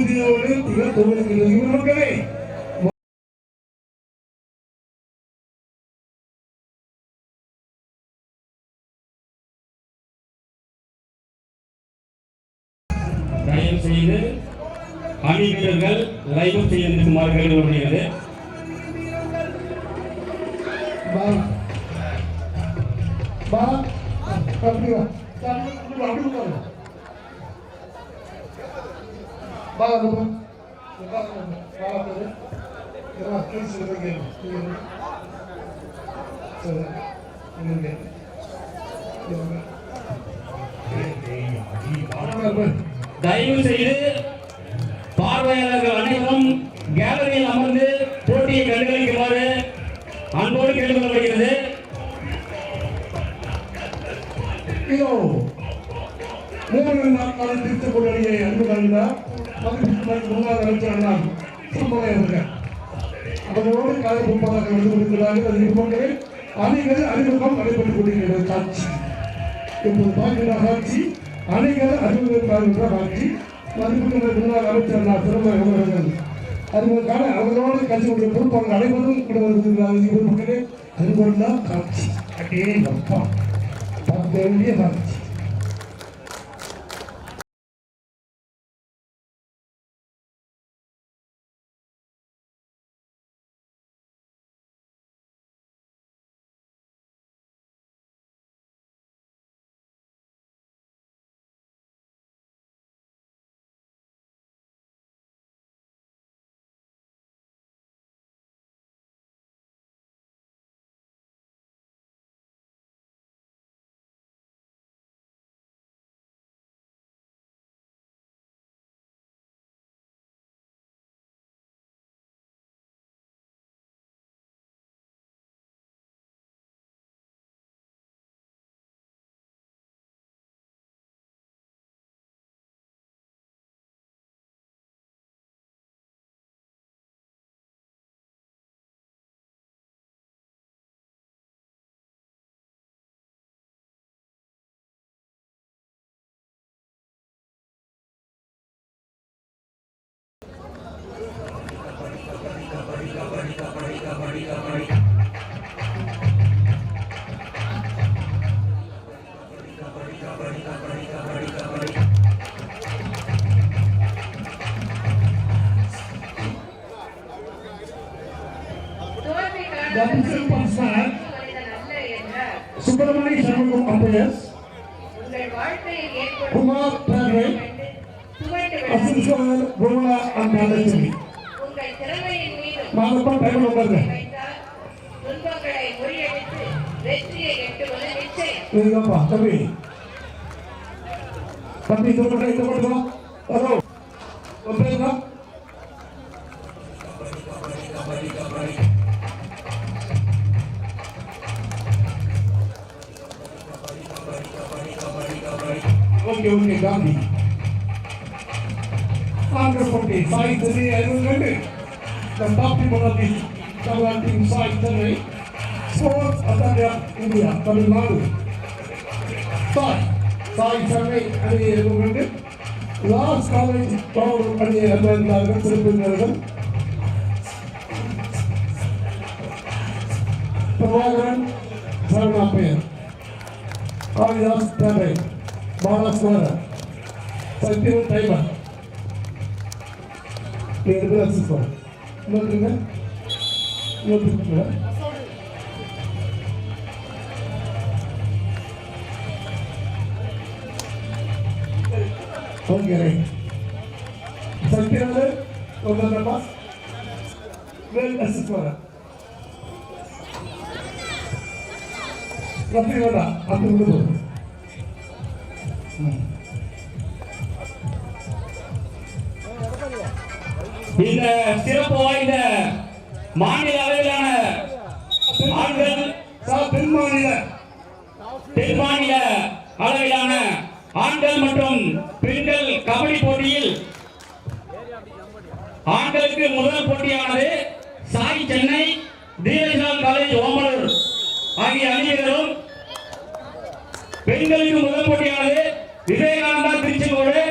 உறுதியோடு திகழ் தொழில்கள் மக்களே தயவு செய்து அணி வீரர்கள் லைவ் செய்ய நிற்குமாறு கேட்டுக்கொள்ளப்படுகிறது பா பா இதா கேஸ் இருக்கு சரி இங்க இங்க தயவு செய்து பார்வையாளர்கள் அனைவரும் கேலரியில் அமர்ந்து போட்டியை கண்டுகளிக்குமாறு அன்போடு கேட்டுக்கொள்ளப்படுகிறது. மூன்று நாட்கால திருத்தக் கொள்ளையை அன்பு கண்டார் மதிப்பிற்கு முன்னாள் அமைச்சர் அண்ணா சும்மனை அவர்கள் அவர்களோடு காலை முப்பதாக வந்து கொண்டிருக்கிறார்கள் அது இருப்பவர்களே அணிகள் அறிமுகம் நடைபெற்றுக் கொண்டிருக்கிறது காட்சி இப்போது பார்க்கின்ற காட்சி அணிகள் அறிமுகப்படுகின்ற காட்சி மதிப்பிற்கு முன்னாள் அமைச்சர் அண்ணா சிறந்த அவர்கள் அறிமுகக்கான அவர்களோடு கட்சியுடைய பொறுப்பாளர்கள் அனைவரும் கூட வருகிறார்கள் இருப்பவர்களே அறிமுகம் காட்சி அடே அப்பா பார்க்க வேண்டிய காட்சி Bhumla and Padre. உங்கள் திறமையின் மீதும் மாதப்பா டைம் உட்காருங்க. இதுதான்ப்பா தம்பி. தம்பி ஹலோ. உன் Governor Gandhi. Andhra five today, I remember. The top people of the Tamil team five today. Fourth attack India, Tamil Nadu. Five, five today, I remember. Last college, Paul Pani Advandagan, Sirpinaragan. Prabhagaran, Dharma Pair. Aridas Tabek. ಭಾಳ ಪ್ರತಿ ಒಂದು time ಎರಡು ಬೇರೆ ಹಚ್ಚಿಸ್ತಾವ ನೋಡ್ರಿಂದ ಇವತ್ತು okay right ಸತ್ಯ ಅಂದರೆ ಒಂದೊಂದಪ್ಪ ಬೇರೆ ಹಚ್ಚಿಸ್ತಾರ ಪ್ರತಿ ಒಂದ ಅದು இந்த சிறப்பு வாய்ந்த மாநில அளவிலான ஆண்கள் சார் தென் மாநில தென் மாநில அளவிலான ஆண்கள் மற்றும் பெண்கள் கபடி போட்டியில் ஆண்களுக்கு முதல் போட்டியானது சாய் சென்னை தீரஜால் காலேஜ் ஓமலூர் ஆகிய அணியினரும் பெண்களுக்கு முதல் போட்டியானது விவேகானந்தா திருச்செங்கோடு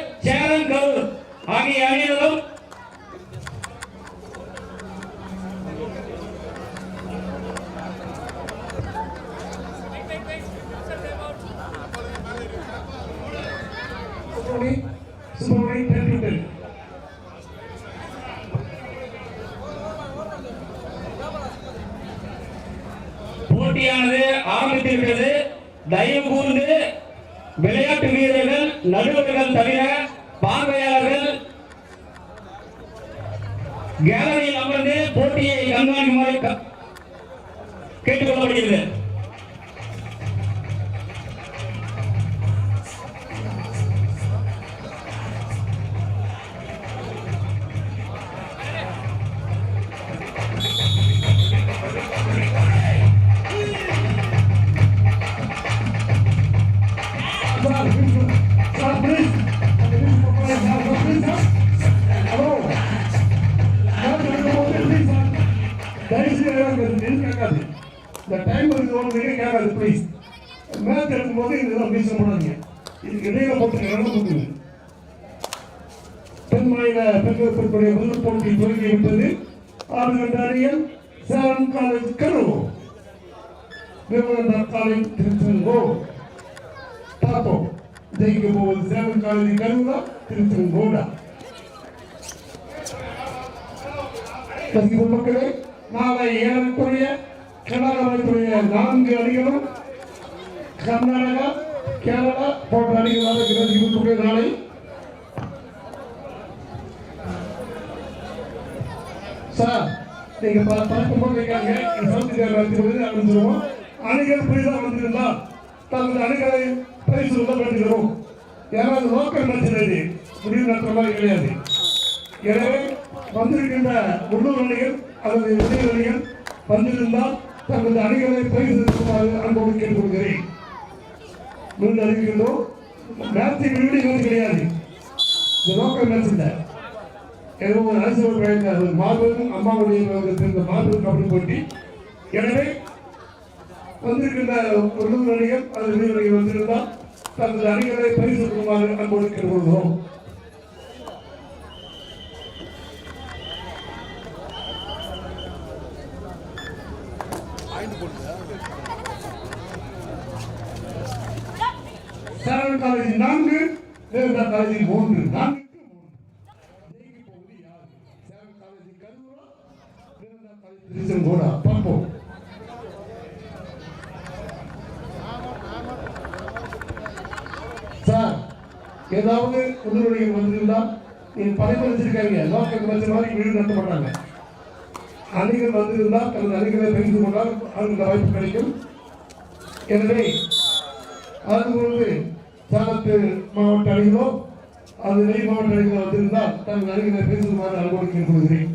கேரளா போன்ற அணிகளாக இருக்கக்கூடிய நாளை. சார் நீங்க ப- பார்க்கும்போது கேட்காங்க சவுத்துக்கார நடத்துவது ஆரம்பிச்சிருவோம் அணிகள் புரிதா வந்திருந்தால் தங்கள் அணிகளை பரிசு சொல்லப்பட்டிருக்கிறோம் யாராவது லோக்கல் மேட்ச் முடிவு நடத்துற மாதிரி கிடையாது. எனவே வந்திருக்கின்ற உள்ளூர் அணிகள் அல்லது வெளியூர் அணிகள் வந்திருந்தால் தங்களது அணிகளை பரிசு அன்போடு கேட்டுக்கொள்கிறேன். மீண்டும் அறிவிக்கின்றோம் மேட்சை விடுவிடுவது கிடையாது. இந்த லோக்கல் மேட்ச் இல்லை ஏதோ ஒரு அரசியல் பயணம் அது மாபெரும் அம்மாவுடைய இந்த மாபெரும் கபடி போட்டி. எனவே வந்திருக்கின்ற உள்ளூர் நடிகர் அல்லது வெளியூர் அணிகள் வந்திருந்தால் தங்களது அணிகளை பரிசு கொடுக்குமாறு அன்போடு கேட்டுக்கொள்கிறோம். சேரன் காலேஜ் நான்கு தேவதா காலேஜ் மூன்று நான்கு. மூன்று காலேஜ் பார்ப்போம் சார் ஏதாவது உள்ளூரில் வந்திருந்தால் நீங்க படைப்பு வச்சிருக்காங்க லோக்கல் வச்ச மாதிரி வீடு நடத்த மாட்டாங்க. அணிகள் வந்திருந்தால் தனது அணிகளை பகிர்ந்து கொண்டால் அந்த வாய்ப்பு கிடைக்கும். எனவே அதுபோன்று சேலத்து மாவட்ட அணிகளோ அது வெளி மாவட்ட அணிகளோ வந்திருந்தால் தங்கள் அணிகளை பேசுமாறு அன்போடு கேட்டுக்கொள்கிறேன்.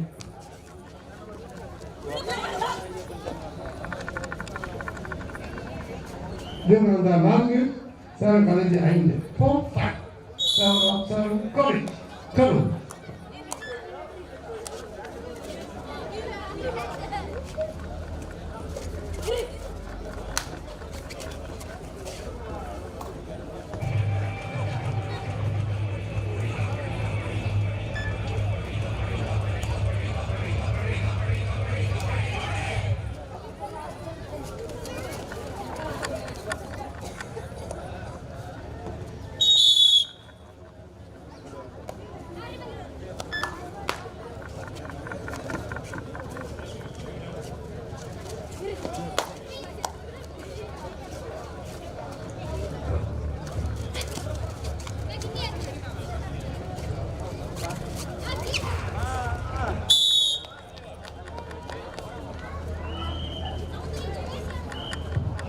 விவேகானந்தா நான்கு சேலம் காலேஜ் ஐந்து. Four Salem Salem college Karur.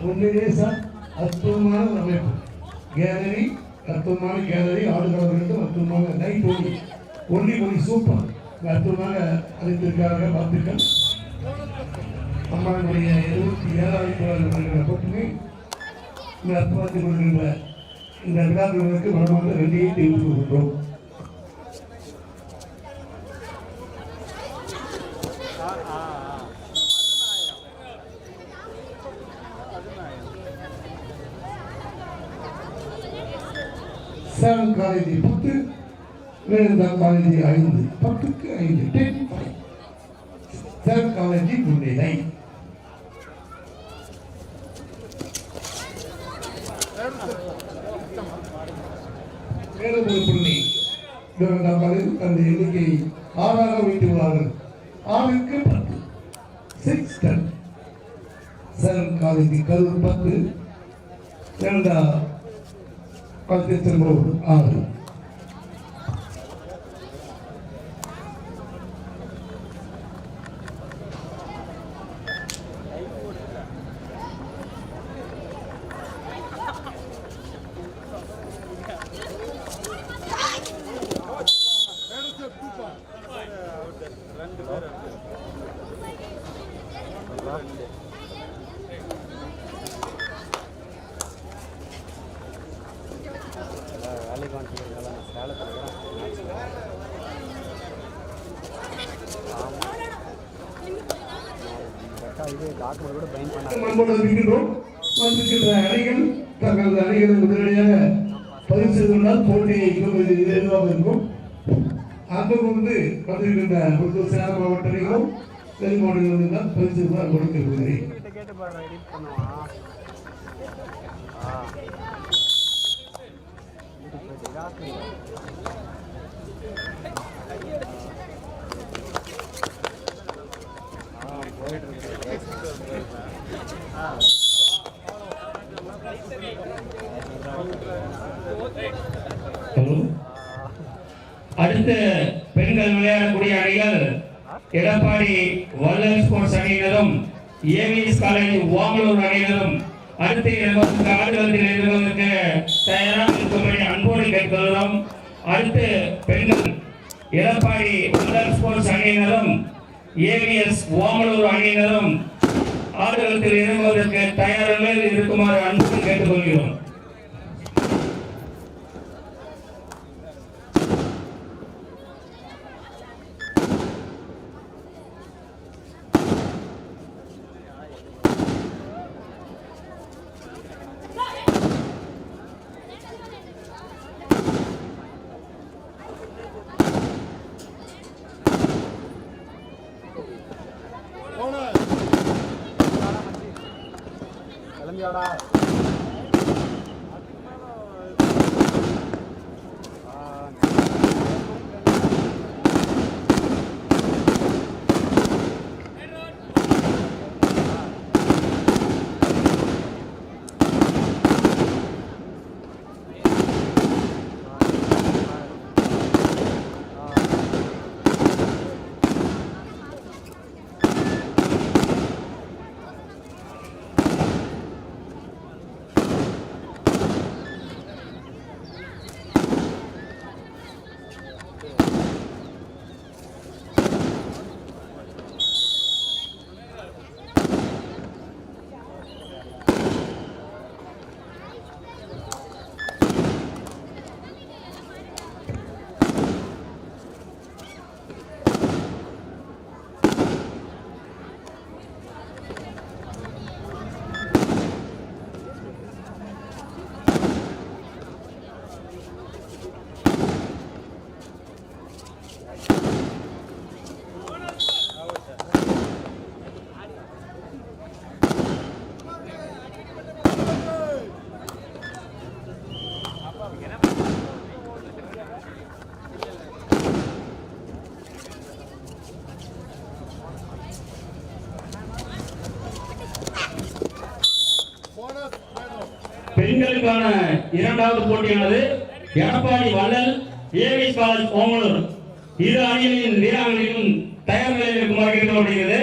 உண்மையிலே சார் அற்புதமான ஒரு அமைப்பு கேலரி அற்புதமான கேலரி ஆடுகளம் அற்புதமான லைட் ஒளி. ஒளி ஒளி சூப்பர் அற்புதமாக அழைத்திருக்காங்க வாழ்த்துக்கள் அம்மாவுடைய இருபத்தி ஏழாயிரத்தி மட்டுமே இந்த அற்புதத்தில் கொண்டிருக்கிற இந்த விழாக்களுக்கு மனமாக வெளியே தெரிவித்துக் கொள்கின்றோம் சேலம் காலேஜ் பத்து வேணுதா ஐந்து பத்துக்கு ஐந்து டென் ஃபைவ். சேலம் முன்னிலை மேலும் ஒரு புள்ளி இவர்கள் அந்த எண்ணிக்கை ஆறாக வைத்துள்ளார்கள் ஆறுக்கு பத்து. சிக்ஸ் டென் செவன் காலேஜ் பத்து. இரண்டா காலேஜ் திரும்பூர் ஆறு. இருக்கின்றோம் வந்திருக்கின்ற அணிகள் தங்களது அணிகளை உடனடியாக பதிவு செய்து கொண்டால் இன்னும் எதுவாக இருக்கும்? அங்கு வந்து வந்திருக்கின்ற ஒரு சேலம் மாவட்ட அணிகளும் வெளி மாநிலம் இருந்தால் பதிவு செய்து கொண்டால் கொடுக்க இருக்கிறேன் அடுத்து பெண்கள் விளையாடக்கூடிய அணிகள் எடப்பாடி வல்லல் ஸ்போர்ட்ஸ் அணியினரும் ஏவிஎஸ் காலேஜ் ஓமலூர் அணியினரும் அடுத்து இருபத்தி ஆடுகளத்தில் இருப்பதற்கு தயாராக இருக்கும்படி அன்போடு கேட்கிறோம் அடுத்து பெண்கள் எடப்பாடி வல்லன் ஸ்போர்ட்ஸ் அணியினரும் ஏவிஎஸ் ஓமலூர் அணியினரும் ஆடுகளத்தில் இறங்குவதற்கு தயாராக இருக்குமாறு அன்போடு கேட்டுக்கொள்கிறோம். பெண்களுக்கான இரண்டாவது போட்டியானது எடப்பாடி வள்ளல் ஏவிஎஸ் காலேஜ் ஓமலூர் இரு அணிகளின் வீராங்கனையும் தயார் நிலையில் இருக்குமாறு கேட்டுக்கொள்ளப்படுகிறது.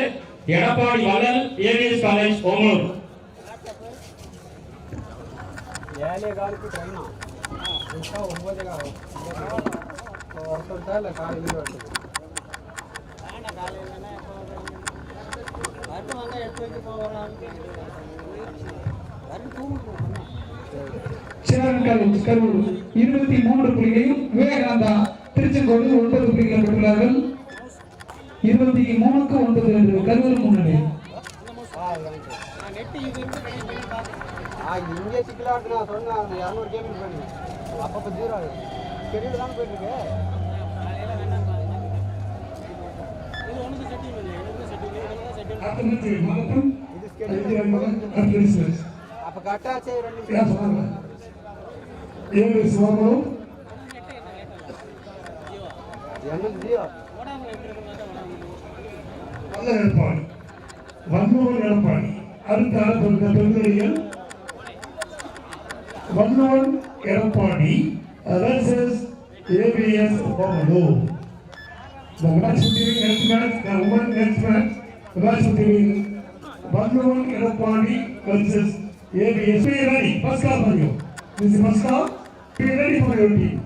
எடப்பாடி வள்ளல் ஏவிஎஸ் காலேஜ் ஓமலூர் ஏழே காலுக்கு ட்ரெயினா ఇంకా ஒன்பதே கால் ஒருத்தர் இல்லை காலையில் வருது சேரன் காலேஜ் கரூர் இருபத்தி மூன்று புள்ளிகளையும் விவேகானந்தா திருச்செங்கோடு ஒன்பது புள்ளிகள் பெற்றுள்ளார்கள். இருபத்தி மூணுக்கு ஒன்பது என்று கரூர் முன்னணி. இங்கே சிக்கலாட்டு நான் சொன்னேன். அந்த இரநூறு கேபிள் பண்ணி அப்பப்போ ஜீரோ ஆகுது. ஸ்கெடியூல் தான் போயிட்டு இருக்கு? அத்தனை மாவட்டம் இது ஸ்கெடியூல் நல்ல எடப்பாடி எடப்பாடி அடுத்த அடுத்த பெண்களில் வன்னுவன் Edappadi versus ABS Bomalo. The match between next match, the women next match, the match between வன்னுவன் Edappadi versus ABS. Be ready, first call for you. This is first call. Be ready for your team.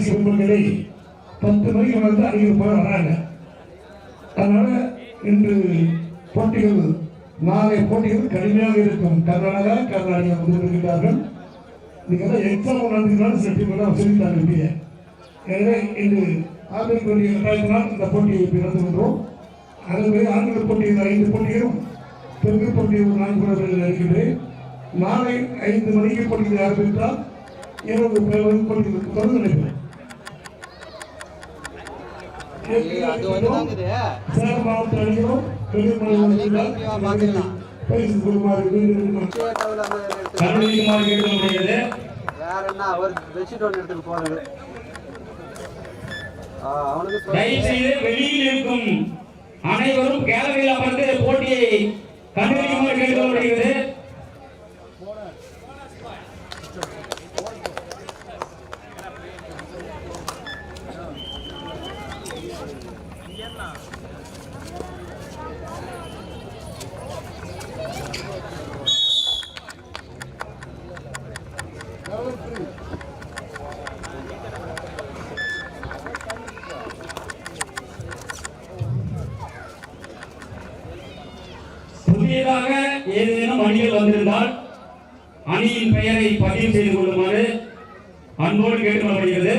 சிறுமங்களே பத்து மணிக்கு வந்து அறிவு போய் வராங்க அதனால இன்று போட்டிகள் நாளை போட்டிகள் கடுமையாக இருக்கும் கர்நாடகா கர்நாடகா வந்து நீங்கள் எக்ஸாம் நடந்துக்கலாம் சர்டிஃபிகேட் சொல்லிட்டாங்க இப்படியே. எனவே இன்று ஆண்கள் போட்டி கட்டாயத்தினால் இந்த போட்டியை கொண்டோம் அதன்படி ஆண்கள் போட்டியில் ஐந்து போட்டிகளும் பெண்கள் போட்டியில் ஒரு நான்கு போட்டிகள் இருக்கின்றேன் நாளை ஐந்து மணிக்கு போட்டிகள் ஆரம்பித்தால் இரவு பேர் போட்டிகளுக்கு தொடர்ந்து நடைபெறும். சேலம் மாவட்ட அணிகளும் பெரிய பரிசு எடுத்து கருணைக்குமாறு கேட்டுக்கொள்கிறது வேற என்ன? ஒரு பெட்ஷீட் ஒன்று எடுத்துட்டு போறது ஆ, அவனுக்கு தயவு சொல்லு. செய்து வெளியில் இருக்கும். அனைவரும் கேலரியில் அமர்ந்து போட்டியை கண்டுபிடிக்குமாறு கேட்டுக்கொள்ளப்படுகிறது புதியதாக ஏதேனும் அணிகள் வந்திருந்தால் அணியின் பெயரை பதிவு செய்து கொள்ளுமாறு அன்போடு கேட்டுக்கொள்ளப்படுகிறது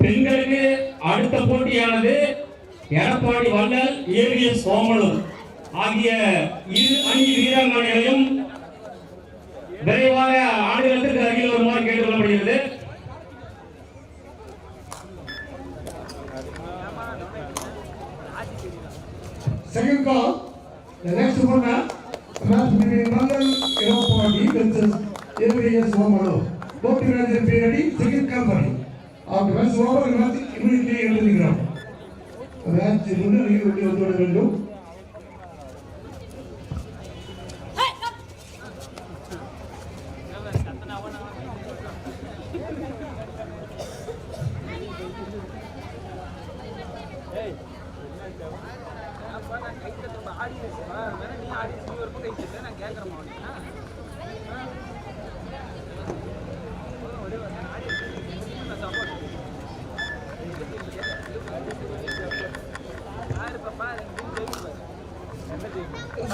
பெண்களுக்கு அடுத்த போட்டியானது எடப்பாடி வள்ளல் ஏவிஎஸ் கோமலூர் ஆகிய இரு அணி வீராங்கனைகளையும் விரைவாக ஆடுகளத்திற்கு அருகில் வருமாறு கேட்டுக்கொள்ளப்படுகிறது Second call, the next one, match between Mandal Eropati versus ABS Wamalo. Both teams be ready, second company. After match over, match immediately enter the ground. Match முன்னிலையில் வெளியே வந்து விட வேண்டும்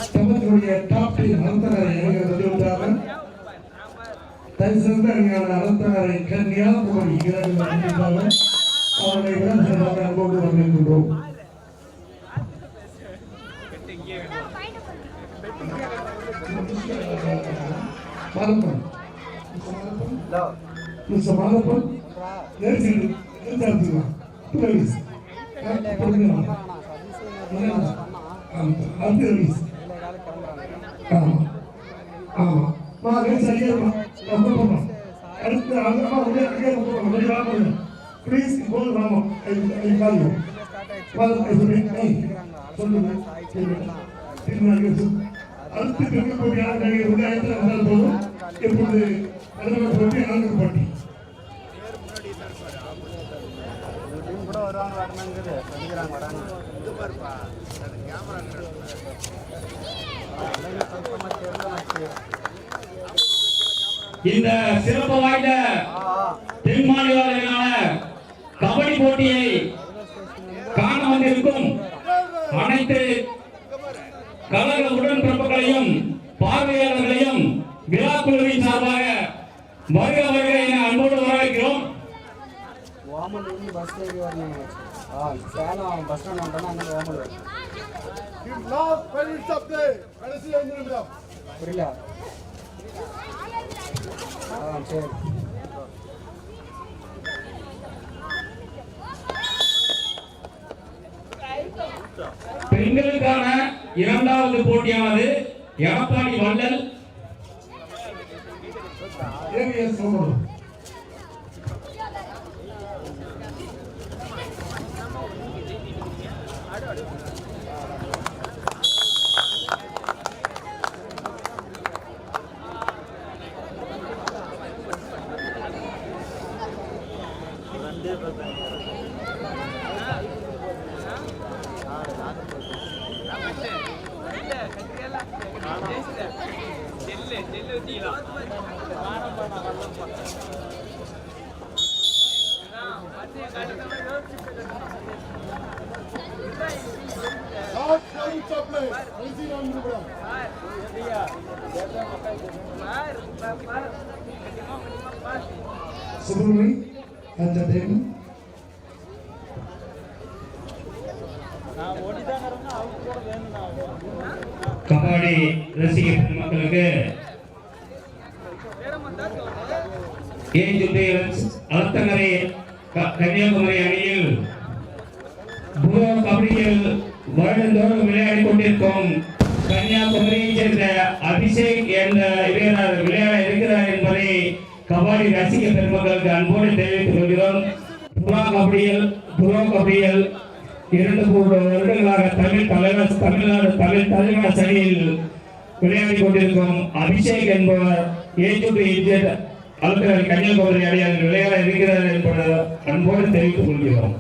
தமிழர்களுடைய டாப் டீம் அனந்தனரை இளைஞர் வந்துவிட்டார்கள் தயவு செய்து அணியான அனந்தனரை கன்னியாகுமரி இளைஞர்கள் வந்துவிட்டார்கள் அவர்களை இடம் சென்றாக அன்போடு வரவேற்கின்றோம். மாதப்பன். மிஸ்டர் மாதப்பன். நேர்ச்சி எடுத்துக்கலாம் ப்ளீஸ் அடுத்த ரிலீஸ் இந்த காலம் கிளம்புறாங்க. ஆமா ஆமா வாங்க சரியா ரொம்ப ரொம்ப அடுத்து அங்கமா உள்ளே அங்கே போறோம் கொஞ்சம் வாங்க ப்ளீஸ் கோல் வாங்க ஐ கால் யூ வாங்க சொல்லு சொல்லுங்க அடுத்து பெரிய போட்டியாக நீங்கள் உண்டாயத்தில் வந்தால் போதும் இப்பொழுது பிரதமர் போட்டி நான்கு போட்டி கூட வருவாங்க வரணுங்குது. வராங்க. இந்த சிறப்பு வாய்ந்த. தென் கபடி போட்டியை வந்திருக்கும் அனைத்து கழக உடன்பிறப்புகளையும் பார்வையாளர்களையும் விழா குழுவின் சார்பாக வருக வருக என அன்போடு வரவேற்கிறோம். பஸ் ஏறி வரணும். சேலம் பஸ் ஸ்டாண்ட் வந்துட்டோம்னா அங்கே ஓமல் புரியல. ஆ சரி. பெண்களுக்கான இரண்டாவது போட்டியானது எடப்பாடி வள்ளல். ஏவிஎஸ் சுப்பிரமணி அந்த டைம் கபாடி ரசிக மக்களுக்கு அலத்தங்கரை கன்னியாகுமரி அணியில் புரோ கபடியில் வருடந்தோறும் விளையாடி கொண்டிருக்கும் கன்னியாகுமரியை சேர்ந்த அபிஷேக் கபாடி ரசிக பெருமக்களுக்கு அன்போடு தெரிவித்துக் கொள்கிறோம். புரோ கபடியல் புரோ கபடியல் இரண்டு மூன்று வருடங்களாக தமிழ் தலைவர் தமிழ்நாடு தமிழ் தலைவர் சணியில் விளையாடி கொண்டிருக்கும் அபிஷேக் என்பவர் ஏஜுக்கு இந்திய அலுவலர் கன்னியாகுமரி அடையாளர் விளையாட இருக்கிறார் என்பதை அன்போடு தெரிவித்துக் கொள்கிறோம்.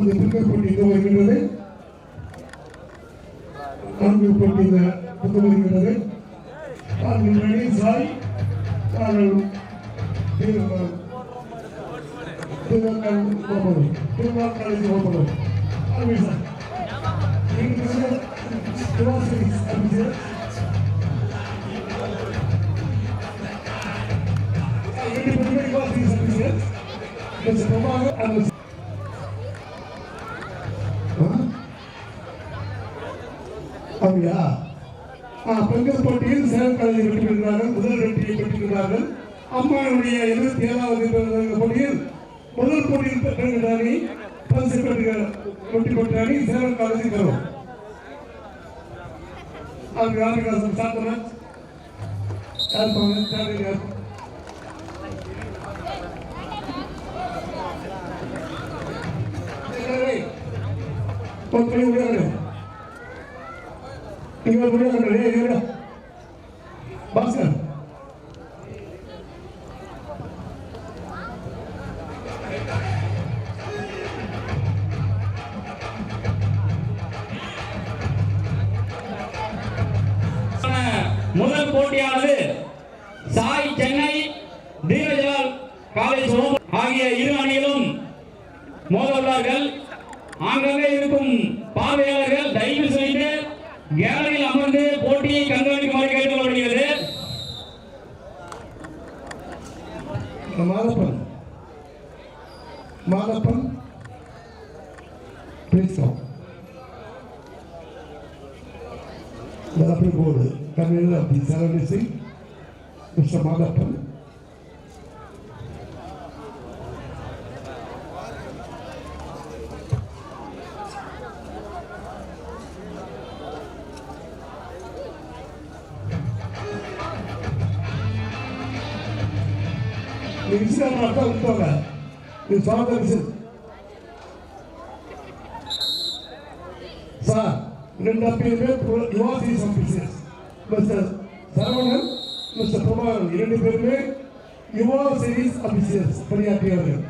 இப்பொழுது பெண்கள் போட்டி அம்மாவுடைய இருபத்தி ஏழாவது போட்டியில்? முதல் போட்டியில் பெண்கள் அணி பரிசு பெற்ற வெற்றி பெற்ற அணி சேலம் பெறும் யாருக்கு யார் பாஸ்கர். கேலரியில் அமர்ந்து போட்டியை கண்காணி நீ ஃபாதர் சார் ரெண்டு பேருமே யுவாசிஸ் officers mister Saravanan mister Prabhakaran இரண்டு பேருமே யுவா சீரிஸ் ஆஃபீஸர்ஸ் பணியாற்றியவர்கள்